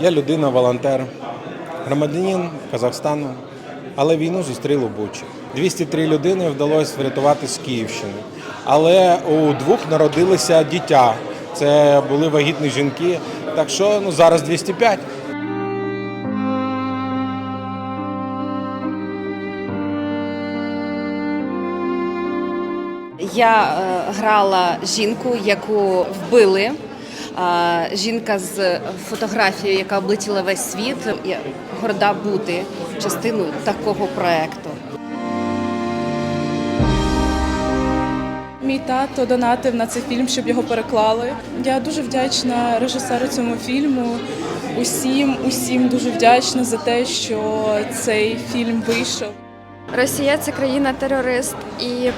Я людина, волонтер, громадянин Казахстану, але війну зустрів у Бучі. 203 людини вдалося врятувати з Київщини. Але у двох народилися дитя. Це були вагітні жінки. Так що ну, зараз 205. Я е, грала жінку, яку вбили. Жінка з фотографією, яка облетіла весь світ. Я горда бути частиною такого проекту. Мій тато донатив на цей фільм, щоб його переклали. Я дуже вдячна режисеру цьому фільму. Усім, усім дуже вдячна за те, що цей фільм вийшов. Росія це країна-терорист, і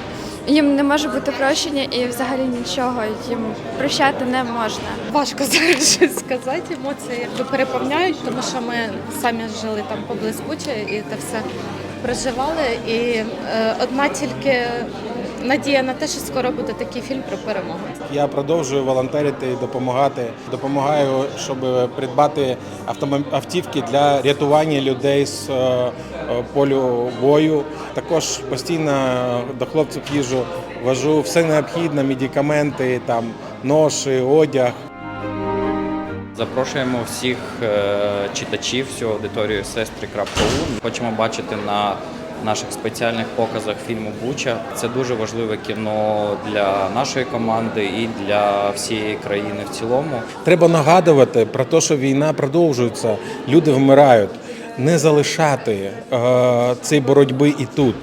їм не може бути прощення, і взагалі нічого їм прощати не можна. Важко зараз сказати. Емоції якби переповняють, тому що ми самі жили там поблискуче і це все проживали. І е, одна тільки надія на те, що скоро буде такий фільм про перемогу. Я продовжую волонтерити і допомагати. Допомагаю, щоб придбати автівки для рятування людей з е, е, полю бою. Також постійно до хлопців їжу, вожу все необхідне, медикаменти, там ноші, одяг. Запрошуємо всіх е, читачів, всю аудиторію сестри.у. Хочемо бачити на наших спеціальних показах фільму Буча. Це дуже важливе кіно для нашої команди і для всієї країни в цілому. Треба нагадувати про те, що війна продовжується, люди вмирають. Не залишати е, цієї боротьби і тут.